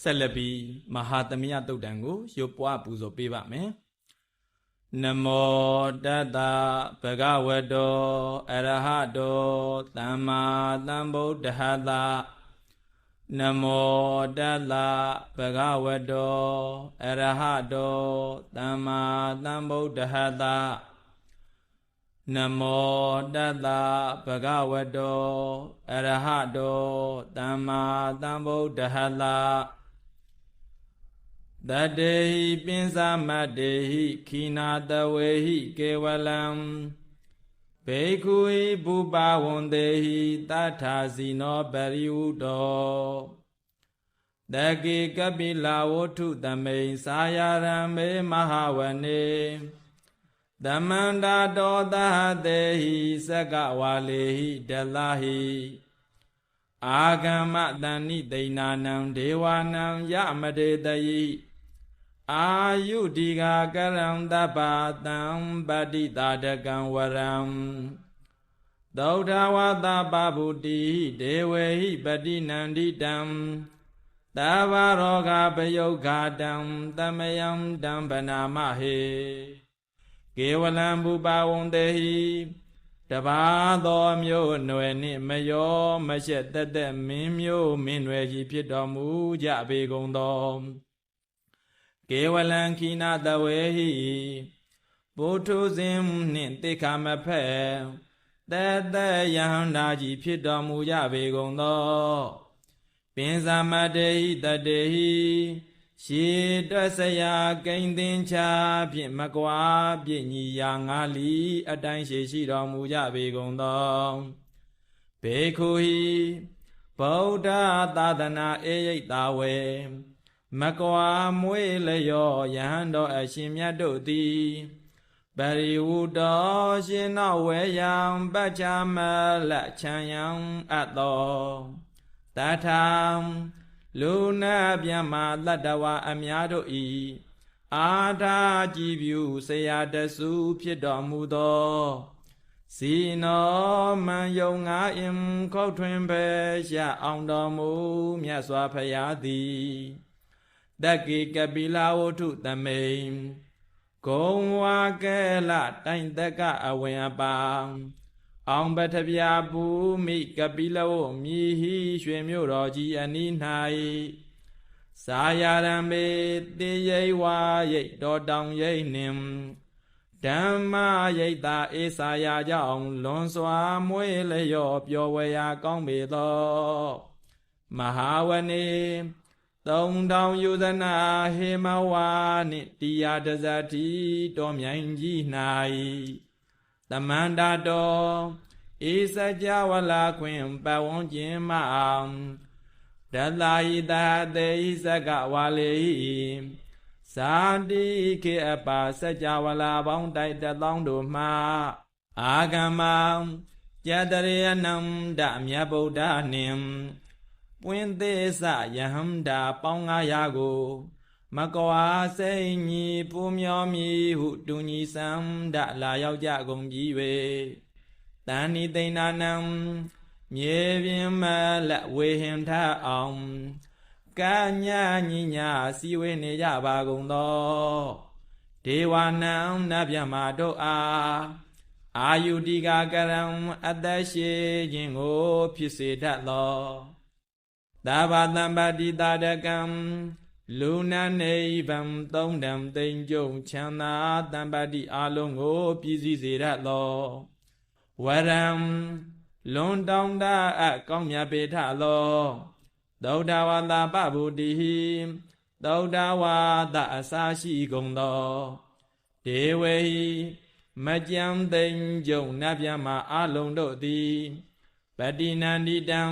ဆက်လက်ပြီးမဟာသမယတုတ်တံကိုရုပ်ပွားပူဇော်ပေးပါမယ်နမောတတ္တဗဂဝတောအရဟတောသမ္မာသမ္ဗုဒ္ဓဟတနမောတတ္တဗဂဝတောအရဟတောသမ္မာသမ္ဗုဒ္ဓဟတနမောတတ္တဗဂဝတောအရဟတောသမ္မာသမ္ဗုဒ္ဓဟတ တတေဟိပိစမတ္တေဟိခိနာတဝေဟိကေဝလံဘေခုဟိဘူပဝန္တေဟိတထာစီနောပရိဝုတောတကေကပိလာဝဋ္ထုသမိန်စာယရံမေမဟာဝနေသမန္တာတောသဟတေဟိသကဝါလေဟိဒလဟိအာဂမတဏိတိဏနံဒေဝနံယမတေတယိ အာယုဒီဃကရံတပ္ပတံပတိတာတကံဝရံသောထဝတပဗုတိဒေဝေဟိပတိနန္တိတံတဘာရောဂပယုခာတံတမယံတံဗနာမဟေကေဝလံဘူပဝန္တေဟိတဘာသောမျိုးအနွယ်နှင့်မယောမရှက်တက်တက်မင်းမျိုးမင်းွယ်ကြီးဖြစ်တော်မူကြပေကုန်သော ကေဝလံခိနာတဝေဟိဘုထုဇင်နှင့်တိခါမဖက်တဲတဲယဟန္တာကြီးဖြစ်တော်မူကြပေကုန်သောပင်စမတေဟိတတေဟိရှေတွက်စရာကိန်းသင်္ချာဖြင့်မကွာပြည့်ညီရာငါလီ အတိုင်းရှိရှိတော်မူကြပေကုန်သောဘေခုဟိဗုဒ္ဓသာသနာအေရိတ်တာဝေ မကွာမွေးလျောယဟန်တော်အရှင်မြတ်တို့သည်ပရိဝုတောရှင်တော်ဝေယံပัจฉမလချံယံအပ်တော်တထာလူနာမြမတတ္တဝအများတို့ဤအာထာကြည်ပြုဆရာတဆုဖြစ်တော်မူသောစီနောမံယုံငါအင်ခောက်ထွင်ပဲရအောင်တော်မူမြတ်စွာဘုရားသည် တက္ကိကပိလာဝုထုသမိန်ဂုံဝါကဲလတိုင်တကအဝင်အပါအောင်ပထဗျာပူမိကပိလဝမြည်ဟိရွှေမြို့တော်ကြီးအနီး၌စာယာရံမေတေရိဝါရိတ်တော်တောင်ရိတ်နှင်ဓမ္မရိတ်တာအေစာယာကြောင့်လွန်စွာမွေးလျော့ပျော်ဝေရာကောင်းပေသော မဟာဝနေ သုံးတောင်ယုဇနာဟေမဝါနှင့်တရားတဇတိတော်မြိုင်ကြီး၌တမန္တာတော်ဧစကြဝလာခွင်ပဝန်းကျင်မအောင်ဒသဟိတတေဣစကဝါလေဇာတိခေအပါစကြဝလာပေါင်းတိုက်တသောင်းတို့မှအာဂမံကြတရေနံဒမြတ်ဗုဒ္ဓနှင့် ပွင့်သေးစယဟန္တာပေါင်း900ကို မကွာစိတ်ညီပူမျောမီဟုတူညီစံဒလာရောက်ကြကုန်ပြီ၍တန်ဤသိဏနံမြေပြင်မလက်ဝေဟင်ထအောင်ကညာညညာစီဝေနေကြပါကုန်သောဒေဝနံနဗျမတို့အားအာယုတိကာကရံအတ္တရှိခြင်းကိုဖြစ်စေတတ်သော သဗ္ဗတံပတိတာတကံလူနာနေဗံသုံးတံသိမ့်ကြုံချမ်းသာတံပတိအလုံးကိုပြည့်စည်စေရသောဝရံလွန်တောင်းတအကောင်းမြတ်ပေထသောသောတာဝတာပဗုတိဟိသောတာဝတာအစာရှိကုန်သောဒေဝေဟိမကြံသိမ့်ကြုံနတ်ဗျမအလုံးတို့သည် ပတိနန္တိတံ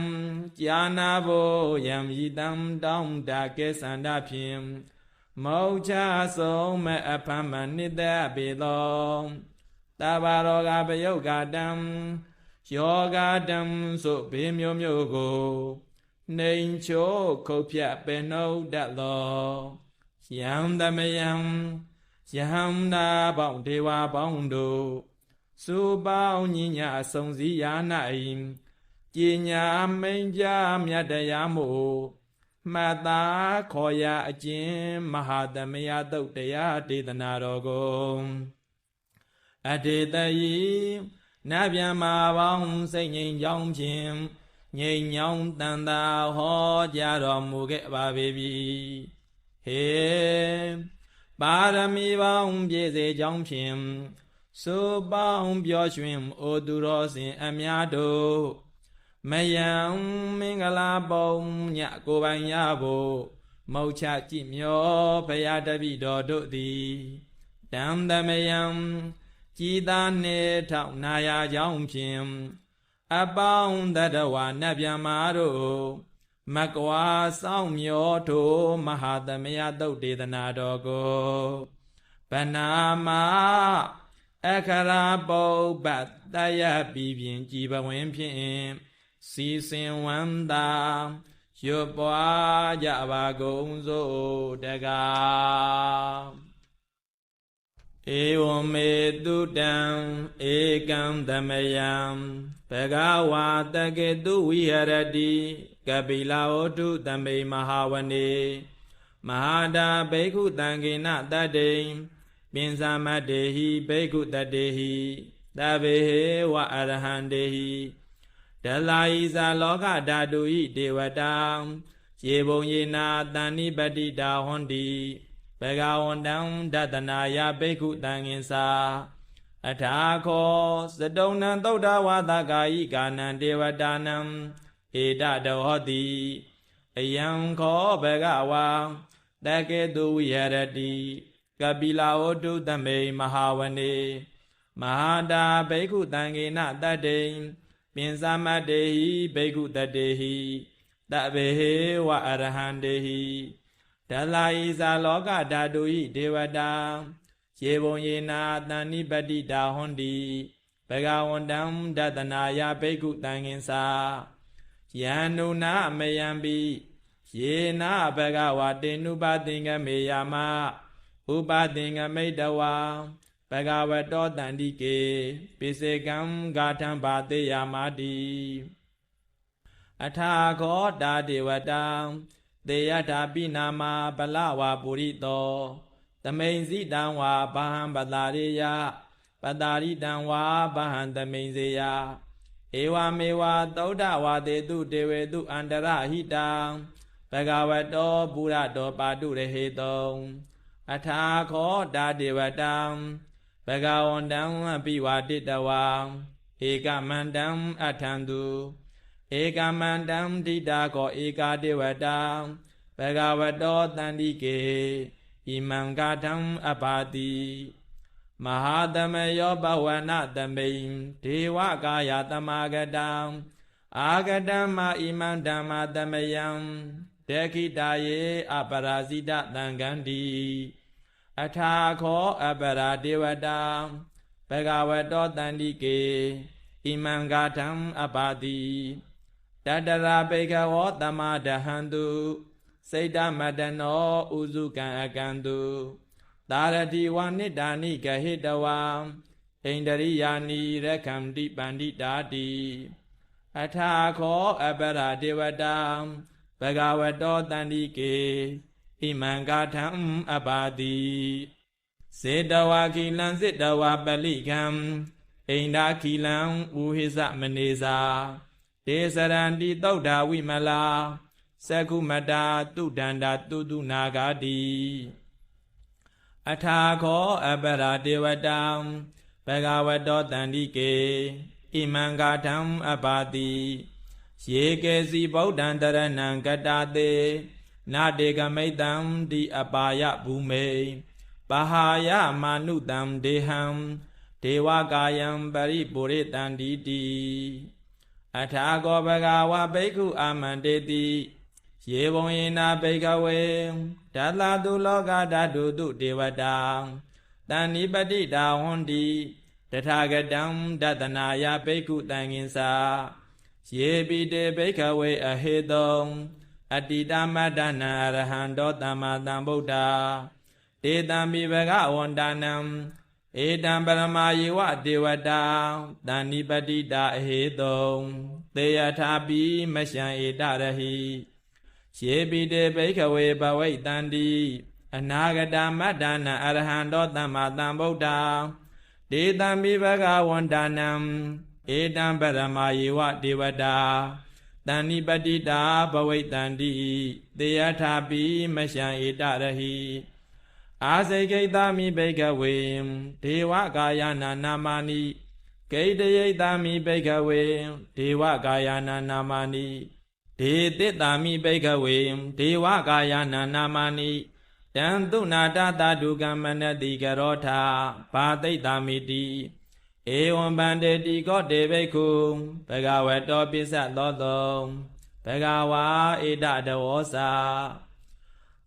ကြာနာဘောယံဤတံတောင်းတာကဲသန္တာဖြင့်မောချဆုံးမဲ့အဖမနိတပေသောတဘာရောဂပယုတ်ကတံယောဂတံဆိုဘေးမျိုးမျိုးကိုနှိမ်ချိုးခုတ်ဖြတ်ပင်နှုတ်တတ်သောယံတမယံယဟံနာပေါင်းဒေဝပေါင်းတို့စုပေါင်းညီညာဆုံစည်းရာ၌ ပညာမိန်ကြမြတ်တရားမို့မှတ်သားခေါ်ရအကျဉ်မဟာသမယတုတ်တရားဒေသနာတော်ကိုအတေတယီနတ်ဗျမပေါင်းစိတ်ငြိမ်ချောင်းဖြင့်ငြိမ်ညောင်းတန်တာဟောကြားတော်မူခဲ့ပါပေပြီဟေပါရမီပေါင်းပြည့်စေကြောင်းဖြင့်ဆိုပေါင်းပြောရွှင်အိုသူတော်စင်အများတို့ မယံမင်္ဂလာပုံညကိုပိုင်ရဖို့မောက်ချကြည့်မျောဘုရားတပိတော်တို့သည်တံသမယံကြည်သာနေထောက်နာယာကြောင်းဖြင့်အပေါင်းတတဝနတ်ဗျမာတို့မကွာစောင့်မျောထိုမဟာသမယသုတ်ဒေသနာတော်ကိုဗနာမအခရာပုပ္ပတယပြီးပြင်ကြည်ပဝင်ဖြင့် စီစင်ဝန္တာရွတ်ပွားကြပါကုန်စို့တကားဧဝမေတုတံဧကံသမယံဘဂဝါတကေတုဝိဟရတိကပိလာဝတုသမေမဟာဝနေမဟာတာဘိက္ခုတံကေနတတ္တိပင်စာမတေဟိဘိက္ခုတတေဟိတဗေဟေဝအရဟံတေဟိ ဒလာဤဇာလောကဓာတုဤဒေဝတာရေဘုံယေနာတဏိပတိတာဟွန်တိဘဂဝန္တံဒတနာယဘိက္ခုတံငင်စာအထာခောစတုံနံသုဒ္ဓဝါဒကာယိကာနံဒေဝတာနံဧတတဟောတိအယံခောဘဂဝါတကေတုဝိဟရတိကပိလာဝတုသမေမဟာဝနေမဟာတာဘိက္ခုတံငေနတတ္တိ ပင်စမတေဟိဘိက္ခုတတေဟိတဘေဟေဝအရဟံတေဟိဒလာဤဇာလောကဓာတုဤဒေဝတာရေဘုံယေနာတဏိပတိတာဟွန်တိဘဂဝန္တံဒတနာယဘိက္ခုတံငင်စာယန္နုနာမယံပိယေနာဘဂဝတေနုပသင်္ကမေယမဥပသင်္ကမိတဝါ ဘဂဝတောတန္တိကေပိစေကံဂါထံဘာတေယမာတိအထာခောတာဒေဝတံတေယတာပိနာမဗလဝါပုရိတောတမိန်စီတံဝါဘာဟံပတာရိယပတာရိတံဝါဘာဟံတမိန်စေယဧဝမေဝသုဒ္ဓဝါတေတုဒေဝေတုအန္တရဟိတံဘဂဝတောပုရတောပါတုရဟေတောအထာခောတာဒေဝတံ ဘဂဝန္တံအပိဝါတိတဝံဧကမန္တံအထံတုဧကမန္တံဒိတာကောဧကာဒေဝတံဘဂဝတောတန္တိကေဣမံကာထံအပါတိမဟာသမယောဘဝနသမိန်ဒေဝကာယတမဂတံအာဂတံမဣမံဓမ္မသမယံတေခိတာယေအပရာဇိတတံကန္တိ အထာခောအပရာဒေဝတာဘဂဝတောတန္တိကေဣမံကာထံအပါတိတတရာဘေကဝောတမဒဟန္တုစိတ်တမတနောဥစုကံအကံတုသာရတိဝနိတာနိဂဟိတဝံဣန္ဒရိယာနိရခံတိပန္တိတာတိအထာခောအပရာဒေဝတာဘဂဝတောတန္တိကေ ဣမံကာထံအပါတိစေတဝါကိလံစေတဝါပလိကံဣန္ဒာကိလံဥဟိသမနေစာဒေစရန္တိသုဒ္ဓဝိမလာသကုမတာတုဒန္တာတုတုနာဂာတိအထာခောအပရာဒေဝတံဘဂဝတောတန္တိကေဣမံကာထံအပါတိယေကေစီဗုဒ္ဓံတရဏံကတာတေ နာတေကမိတံဒီအပါယဘူမေပဟာယမာနုတံဒေဟံဒေဝကာယံပရိပုရိတန္တိတိအထာကောဘဂဝဘိက္ခုအာမန္တေတိယေဘုံယေနာဘိကဝေဓာလာတုလောကဓာတုတုဒေဝတာတန်နိပတိတာဝန္တိတထာဂတံဒတနာယဘိက္ခုတံငင်္စာယေပိတေဘိကဝေအဟေတုံ အတ္တိတမတ္တနာအရဟံတောသမ္မာသမ္ဗုဒ္ဓဧတံမိဘဂဝန္တနံဧတံပရမယေဝဒေဝတာတန်နိပတိတာအဟေတုံသေယထာပိမရှံဧတရဟိယေပိတေဘိခဝေဘဝိတန္တိအနာဂတမတ္တနာအရဟံတောသမ္မာသမ္ဗုဒ္ဓဒေတံမိဘဂဝန္ဒနံဧတံပရမယေဝဒေဝတာ တဏိပတိတာဘဝိတန္တိတေယထာပိမရှံဧတရဟိအာစေကိတမိဘိကဝေဒေဝကာယနာနာမာနိဂိတယိတမိဘိကဝေဒေဝကာယနာနာမာနိဒေတိတာမိဘိကဝေဒေဝကာယနာနာမာနိတံတုနာတသတုကမ္မနတိကရောထာဘာတိတ်တာမိတိ ဧဝံဗန္တေတိကောတေဘိက္ခုဘဂဝတောပိစ္ဆသောတောဘဂဝါဧတတဝောစာ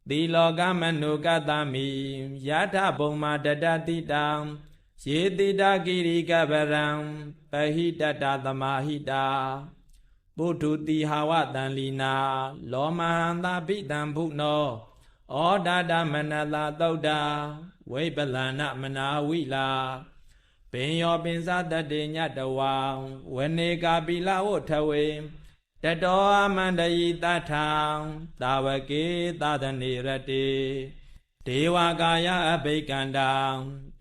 သီလောကမနုကတမိယထဘုံမာတတတိတံယေတိတာကိရိကပရံပဟိတတသမာဟိတာပုထုတိဟာဝတံလီနာလောမဟန္တာပိတံဘုနောဩဒါဒမနလာသုတ်တာဝိပလဏမနာဝိလာ ပင်ယောပင်စတတေညတဝံဝနေကာပိလဝထဝေတတောအမန္တယိတထံတာဝကေသဒနေရတေဒေဝကာယအဘိကန္တံ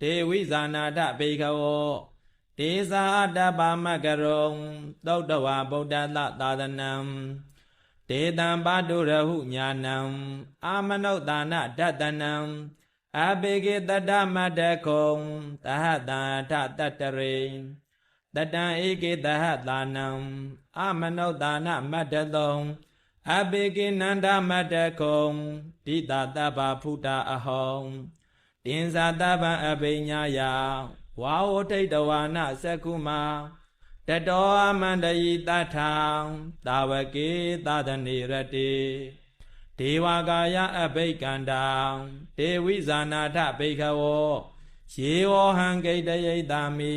ဒေဝိဇာနာတဘေခဝောဒေဇာတပမကရုံသုတ်တဝဗုဒ္ဓသသာသနံဒေတံပါတုရဟုညာနံအာမနုဿာနတတနံ အဘေကေတတမတကုံသဟတံထတတရေတတံဧကေတဟတာနံအာမနုဿာနမတတောအဘေကေနန္ဒမတကုံဒိတာတဗ္ဗဖုတာအဟောတင်ဇာတဗံအဘိညာယဝါဝဋိတဝါနသက္ကုမာတတောအမန္တယိတထံတာဝကေသဒနေရတေ ဒေဝကာယအဘိကန္တံဒေဝိဇာနာထဘိခဝောယေဝဟံဂိတယိတာမိ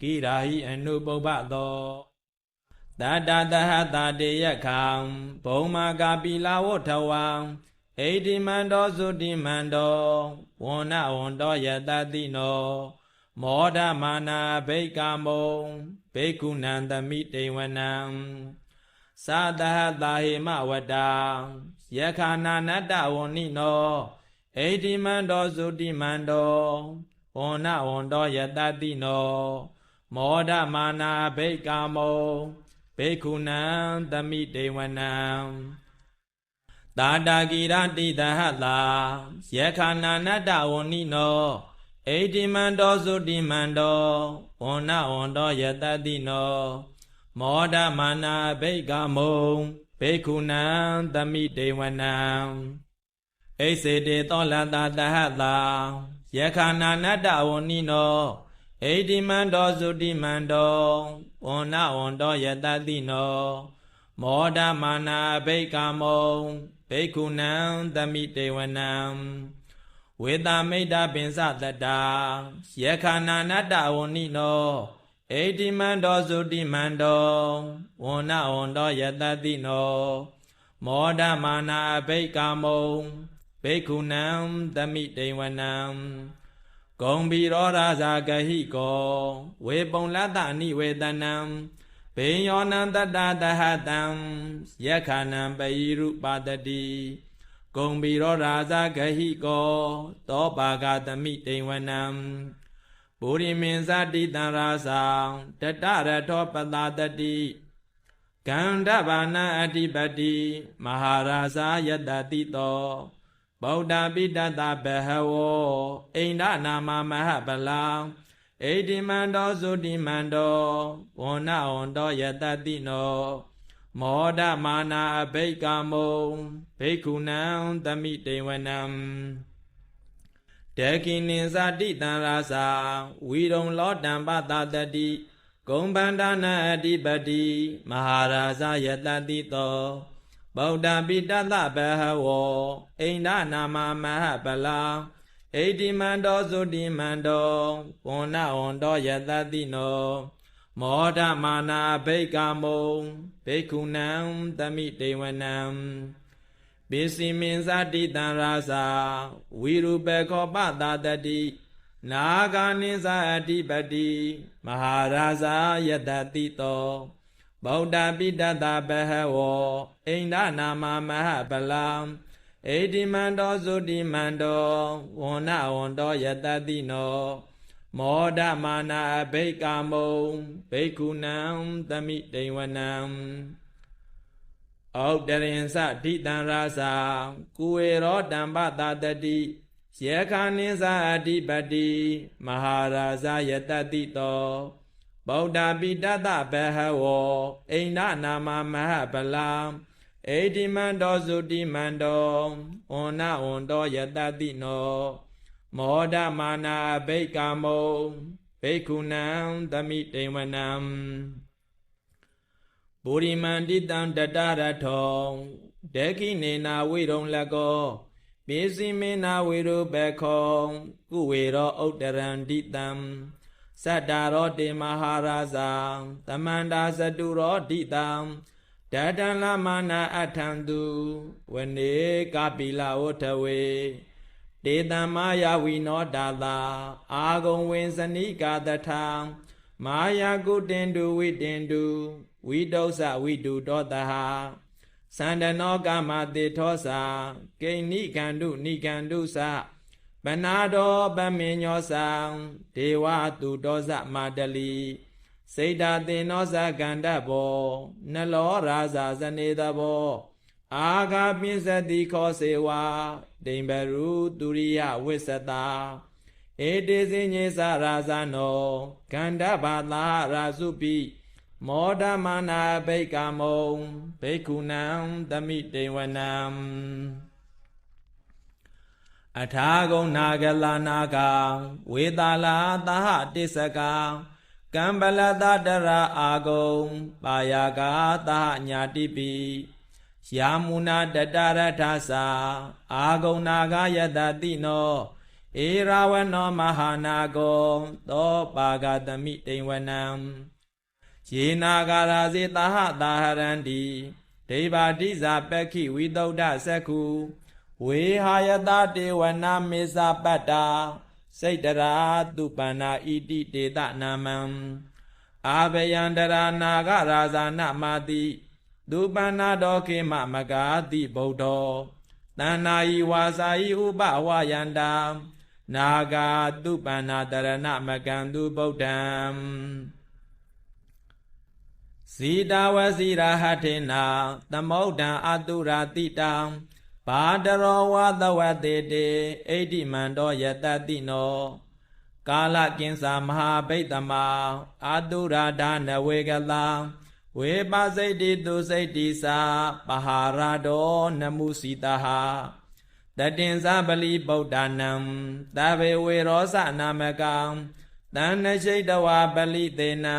ကိရာဟိအနုပုပ္ပသောတတတဟတာတေယခံဘုံမာကာပိလာဝထဝံဣတိမန္တောသုတိမန္တောဝဏ္ဏဝန္တောယတတိနောမောဒမာနာဘိကာမုံဘိက္ခုနံသမိတေဝနံသာတဟတာဟိမဝတ္တာ ယခာနာနတ္တဝဏိနောဣတိမန္တောသုတိမန္တောဝဏ္ဏဝန္တောယတတိနောမောဒမာနာဘိကာမုံဘိက္ခုနံသမိတေဝနံတာတာကိရတိတဟတာယခာနာနတ္တဝဏိနောဣတိမန္တောသုတိမန္တောဝဏ္ဏဝန္တောယတတိနောမောဒမာနာဘိကမုံ ဘေခုနံသမိတေဝနံဣစေတေသောလတတဟတာယခာနာနတ္တဝဏိနောဣတိမန္တောသုတိမန္တောဝဏ္ဏဝန္တောယတတိနောမောဒမာနာဘိကမုံဘေခုနံသမိတေဝနံဝေတမိတ်တာပင်စတတာယခာနာနတ္တဝဏိနော ဣတိမန္တောသုတိမန္တောဝဏ္ဏဝန္တောယတတိနောမောဒမာနာဘိကာမုံဘိက္ခုနံသမိတေဝနံဂုံဘီရောရာဇာကဟိကောဝေပုံလတ္တနိဝေတနံဘေယောနံတတ္တတဟတံယခာနံပယိရုပါတတိဂုံဘီရောရာဇဂဟိကော သောပါကသမိတေဝနံ ပုရိမင်းဇတိတံရာဇာတတရထောပတာတတိကန္ဓဘာနာအဓိပတိမဟာရာဇာယတတိတောဗုဒ္ဓပိတတဘဟဝောအိန္ဒနာမမဟပလံဣတိမန္တောသုတိမန္တောဝဏ္ဏဝန္တောယတတိနောမောဒမာနာအဘိကမုံဘိက္ခုနံသမိတေဝနံ တေကိနိဇာတိတံရာဇာဝီရုံလောတံပတတတိဂုံဗန္ဒနာအဓိပတိမဟာရာဇယတတိတောဗုဒ္ဓပိတတဘဟဝောအိန္ဒနာမမဟပလာဣတိမန္တောသုတိမန္တောဝဏ္ဏဝန္တောယတတိနောမောဒမာနာဘိကမုံဘိက္ခုနံသမိတေဝနံ ပိစီမင်းဇတိတံရာဇာဝိရုပခောပတာတတိနာဂာနိဇာအတိပတိမဟာရာဇာယတတိတောဗုဒ္ဓပိတတဘဟဝောအိန္ဒနာမမဟပလံဣတိမန္တောသုတိမန္တောဝန္နဝန္တောယတတိနောမောဒမာနာအဘိကာမုံဘိက္ခုနံသမိတိဝနံ ဩတရင်စဒိတံရာစာကုဝေရောတံပတာတတိယေခာနိသအဓိပတိမဟာရာဇယတတိတောဗုဒ္ဓပိတတဘဟဝောအိန္ဒနာမမဟပလံဣတိမန္တောသုတိမန္တောဝန္နဝန္တောယတတိနောမောဒမာနာဘိက္ကာမုံဘိက္ခုနံသမိတေဝနံ ပုရိမန္တိတံတတရထောဒေခိနေနာဝိရုံလကောပိစိမေနာဝေရုဘခောကုဝေရောဥတ္တရန္တိတံသတ္တာရောတေမဟာရာဇာသမန္တာသတုရောဒိတံတတံလမနာအထံတုဝနေကပိလဝထဝေတေတံမာယဝိနောတာတာအာဂုံဝင်စနိကာတထံမာယာကုတင်တုဝိတင်တု ဝိတုစဝိတုတောတဟသန္တနောကမတေထောစာကိဏိကန္တုနိကန္တုသပနာတော်ပမေညောသံဒေဝတုတောဇမာတလီစေတာတင်နောဇကန္တဘောနလောရာဇာဇနေတဘောအာဂာပိစတိခောစေဝဒိံဘရုတုရိယဝိသတာဧတေစညေသရာဇနောကန္တဘာသာရာစုပိ မောဒမာနာဘိက္ကာမုံဘိက္ခုနံသမိတေဝနံအထာဂုံနာဂလနာကဝေတာလာသဟတိစကကံပလတတရအာဂုံပါယကာသဟညာတိပိယာမုနာတတရထသာအာဂုံနာဂယတတိနောဧရာဝနောမဟာနာကောသောပါဂတမိတိဝနံ ယေနာဂာရာစေတာဟတာဟရန္တိဒိဗာတိဇာပက္ခိဝိတုဒ္ဓသက္ခုဝေဟာယတတေဝနာမေဇပတ္တာစိတ်တရာသူပန္နာဣတိတေတနာမံအာဘယန္တရာနာဂရာဇာနမာတိသူပန္နာတော်ခေမမဂာတိဗုဒ္ဓောတဏ္ဏာယီဝါစာယီဥပဝယန္တာနာဂာသူပန္နာတရဏမကံသူဗုဒ္ဓံ ဇီတာဝစီရာဟထေနာသမုဒ္ဒံအတုရာတိတံဘာတရောဝသဝတေတေဣတိမန္တောယတတိနောကာလကင်္စာမဟာဗိတ္တမအာတုရာဒနဝေကလာဝေပစိတ်တိသူစိတ်တိသာပဟာရတောနမုစီတဟာတတင်္စပလီဗုဒ္ဓနံသဗေဝေရောဇနာမကံ တဏ္ဏရှိတဝပလိသေနံ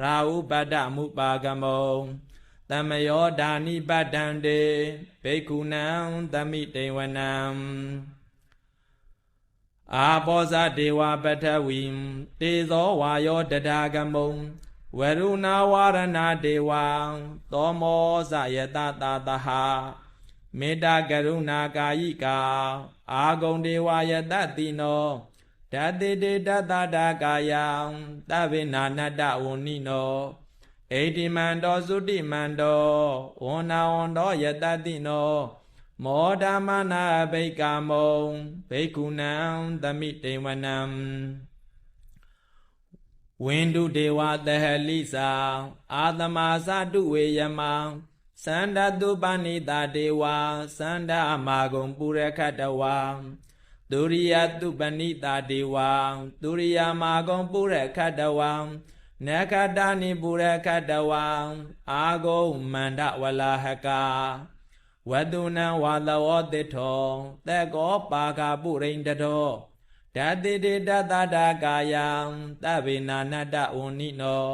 ရာဟုပတ္တမုပါကမောတမယောဓာနိပတ္တံတေဘိက္ခုနံသမိတေဝနံအာဘောဇဒေဝပထဝီတေဇောဝါယောတဒါကမုံဝရုဏဝရဏဒေဝံသောမောဇယတတာတဟမေတ္တာကရုဏာကာယိကာအာဂုံဒေဝယတတိနော ဓာတိတေတတတာကာယံတဗေနာနတဝဏိနောဣတိမန္တောသုတိမန္တောဝန္နာဝန္တောယတတိနောမောဓမနာဘိကာမုံဘိက္ခုနံသမိတေဝနံဝိန္ဒုဒေဝသဟလိစာအာသမာသတုဝေယမံသန္တတုပဏိတာဒေဝသန္တမာဂုံပုရခတဝံ ဒုရိယတုပဏိတာဒေဝံဒုရိယမာဂုံပုရခတဝံနခတနိပုရခတဝံအာဂုံမန္တဝလာဟကာဝတုနံဝါသဝတိထောသက်ကောပါကပုရိန္တတောဓာတိတေတတတာကာယံသဗ္ဗေနာနတဝဏိနော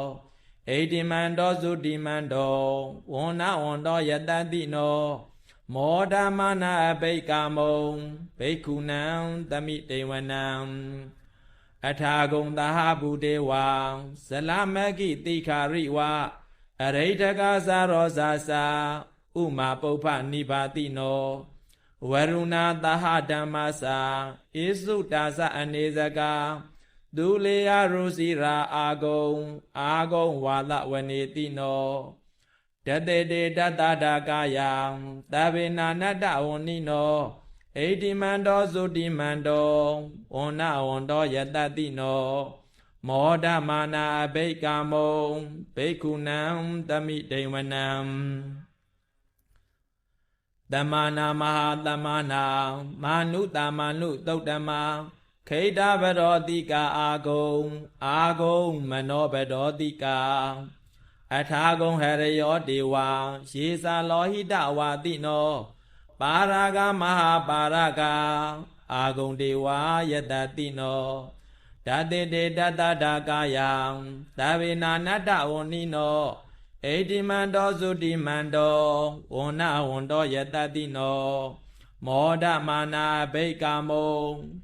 ဣတိမန္တောသုတိမန္တောဝန္နဝန္တောယတတိနော မောဓမနာအဘိကာမုံဘိက္ခုနံသမိတေဝနံအထာဂုံသဟဗုဒေဝံဇလမကိတိခာရိဝအရိဋ္ဌကသာရောဇာစာဥမာပုပ္ပနိဘာတိနောဝရုဏသဟဓမ္မစာဣစုတာသအနေစကာသူလေယရုစီရာအာဂုံအာဂုံဝါဒဝနေတိနော တတေတေတတတာကာယံသဗ္ဗေနာနတ္တဝဏိနောဣတိမန္တောသုတိမန္တောဝဏ္ဏဝန္တောယတတိနောမောဒမာနာအဘိကာမုံဘိက္ခုနံတမိဒိဝနံတမနာမဟာတမနာမာနုတမနုသုတ်တမခိတဗရောတိကာအာဂုံအာဂုံမနောဗရောတိကာ အထာဂုံဟရယောဒေဝရေစာလောဟိတဝါတိနောပါရာဂမဟာပါရဂအာဂုံဒေဝယတတိနောဓာတေတေတတတာကာယံသဗ္ဗေနာနတ္တဝဏိနောဣတိမန္တောသုတိမန္တောဝဏ္ဏဝန္တောယတတိနောမောဒမာနာဘိကာမုံ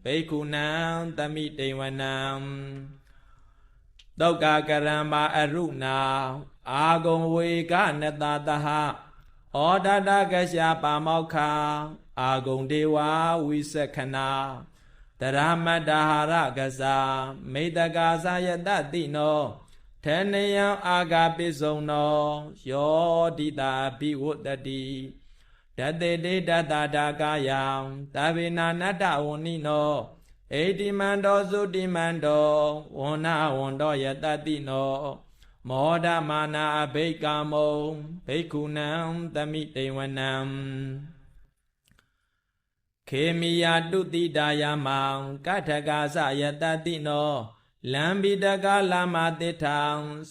ဘိက္ခုနံတမိတေဝနံတောကကရံမာအရုဏာ အာဂုံဝေကနတတဟဩဒတကရှာပါမောက္ခာအာဂုံဒေဝဝိသခနာတရမတ္တဟာရကစားမိတကာသယတတိနောထေနယံအာဂပိစုံနောယောတိတာဘိဝတ္တိတတေတေတတတာကာယံသဗ္ဗေနာနတ္တဝဏိနောဣတိမန္တောသုတိမန္တောဝဏ္ဏဝန္တောယတတိနော မောဒမာနာအဘိကာမုံဘိက္ခုနံသမိတေဝနံခေမိယာတုတိတာယမံကထကာသယတတိနောလံပိတကလာမတိထံ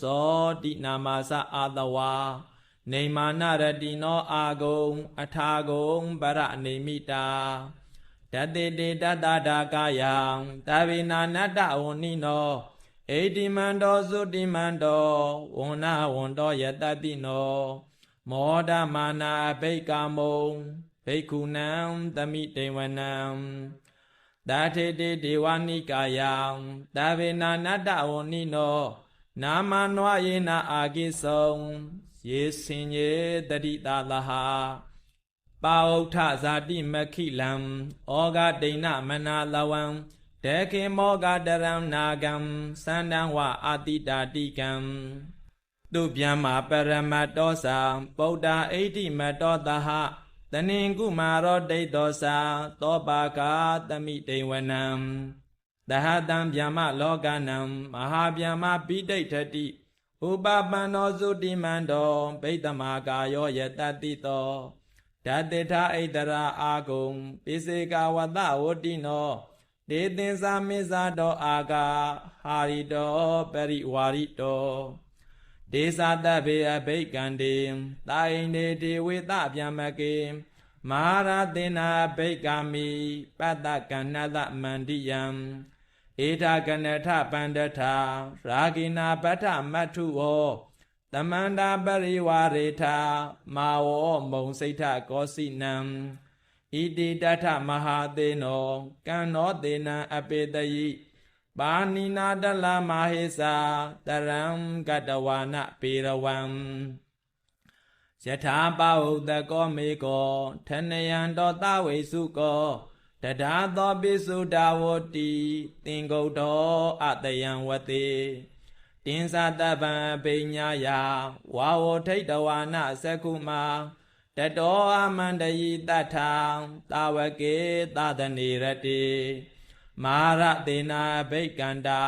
ဇောတိနာမသအာတဝါနေမာနရတိနောအာဂုံ အထာဂုံပရနေမိတာတတေတေတတတာကာယံတဗေနာနတ္တဝဏိနော ဣတိမန္တောသုတိမန္တောဝဏ္ဏဝန္တောယတတိနောမောဒမာနာဘိကာမုံဘိက္ခုနံတမိတေဝနံတာထေတေဒေဝနိကာယံတဗေနာနတ္တဝဏိနော နာမနွာယေနအာကိဆုံယေစင်ယေတတိတာလဟာပါဥထဇာတိမခိလံဩဃဒိဏမနာလဝံ တေခေမောဂတရံနာဂံသန္တံဝအာတိတာတိကံသူဗျမ္မာပရမတ္တောသာပုဒ္ဓအိဋ္ဌိမတ္တောတဟတနင်ကုမာရောဒိဋ္ဌောသာသောပါကာတမိတေဝနံတဟတံဗျမ္မလောကနံမဟာဗျမ္မပိဋိဋ္ဌတိဥပပန္နောသုတိမန္တောဗိတမကာယောယတတိတောဓာတိထဣတရာအာဂုံပိစေကဝတဝတိနော ဒေသင်္စာမေဇာတောအာဂါဟာရိတောပရိဝါရိတောဒေသတဗေအဘိကံတေတာယိနေဒေဝေတဗျမကေမဟာရသေနာဘိကမိပတ္တကဏ္ဍမန္တိယံဧထာကနထပန္တထရာဂိနာပဋ္ဌမတ္ထုဝောတမန္တာပရိဝရေထာမာဝောမုံစိတ်ထကောစိနံ ဣတိတထမဟာသေနောကံနောသေနံအပေတယိပါဏိနာတလမဟေစာတရံကတဝါနပေရဝံယထာပဟုတကောမေကောထနယံတောတဝိစုကောတဒါသောပိစုဒါဝတိသင်္ကုတ်တော်အတယံဝတိတင်းစာတပံပိညာယဝါဝထိတ်တဝါနသက္ခုမာ တတောအမန္တယိတထံတာဝကေသဒနေရတိမာရတေနာဘိကန္တံ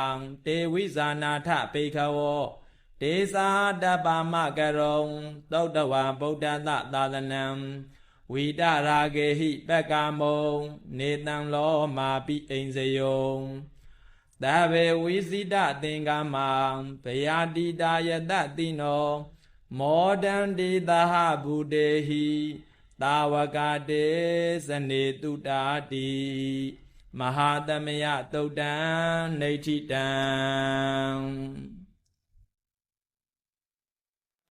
တေဝိဇာနာထပိခဝောဒေသာတပမကရုံသုတ်တဝံဗုဒ္ဓသသာသနံဝိတရာဂေဟိပက္ကမုံနေတံလောမာပိအိန်စယုံသဗ္ဗေဝိစိတသင်္ကမံဗယာတိတာယတတိနော မောဒန္တိသဟဗုတေဟိတာဝကတေဇနေတုတာတိမဟာသမယတုတ်တံနေဋ္ဌိတံ